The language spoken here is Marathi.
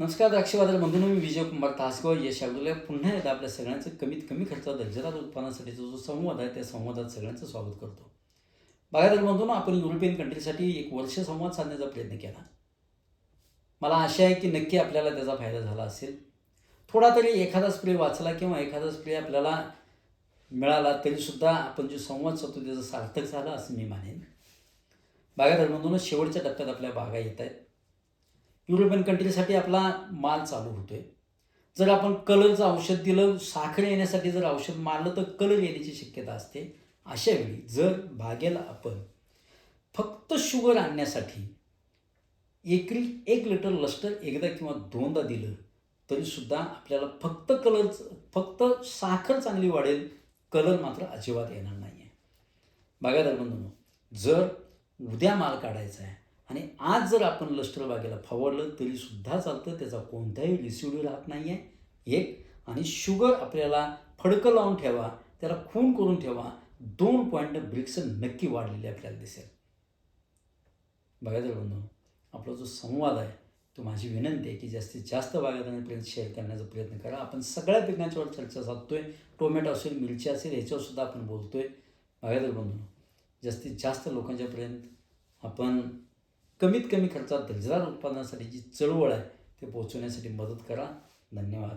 नमस्कार द्राक्षबाजार बंधूंनो मी विजय कुमार तासगाव. यश अगोदर पुन्हा एकदा आपल्या सगळ्यांचं कमीत कमी खर्चात दर्जेदार उत्पादनासाठीचा जो संवाद आहे त्या संवादात सगळ्यांचं स्वागत करतो. बागायदार आपण युरोपियन कंट्रीसाठी एक वर्ष संवाद साधण्याचा प्रयत्न केला. मला आशा आहे की नक्की आपल्याला त्याचा फायदा झाला असेल. थोडा तरी एखादा स्प्रे वाचला किंवा एखादा स्प्रे आपल्याला मिळाला तरीसुद्धा आपण जो संवाद साधतो त्याचं सार्थक झालं असं मी मानेन. बागायदार शेवटच्या टप्प्यात आपल्या बागा येत आहेत. युरोपियन कंट्रीसाठी आपला माल चालू होतोय. जर आपण कलरचं औषध दिलं साखर येण्यासाठी जर औषध मारलं तर कलर येण्याची शक्यता असते. अशा वेळी जर बागेला आपण फक्त शुगर आणण्यासाठी एकरी एक लिटर लस्टर एकदा किंवा दोनदा दिलं तरीसुद्धा आपल्याला फक्त कलरचं फक्त साखर चांगली वाढेल कलर मात्र अजिबात येणार नाही आहे बागायदार बंधूंनो जर उद्या माल काढायचा आहे आणि आज जर आपण लष्टर बागेला फवारलं तरीसुद्धा चालतं त्याचा कोणताही रिसिड्यू राहत नाही आहे एक आणि शुगर आपल्याला फडकं लावून ठेवा त्याला खून करून ठेवा दोन पॉईंट ब्रिक्स नक्की वाढलेले आपल्याला दिसेल. बघायचं बंधू आपला जो संवाद आहे तो माझी विनंती आहे की जास्तीत जास्त बागायतांपर्यंत शेअर करण्याचा प्रयत्न करा. आपण सगळ्या पिकांच्यावर चर्चा साधतोय. टोमॅटो असेल मिरची असेल ह्याच्यावरसुद्धा आपण बोलतो आहे बघा बागायदार बंधू जास्तीत जास्त लोकांच्यापर्यंत आपण कमीत कमी खर्चात दर्जेदार उत्पादनासाठी जी चळवळ आहे ते पोहोचवण्यासाठी मदत करा. धन्यवाद.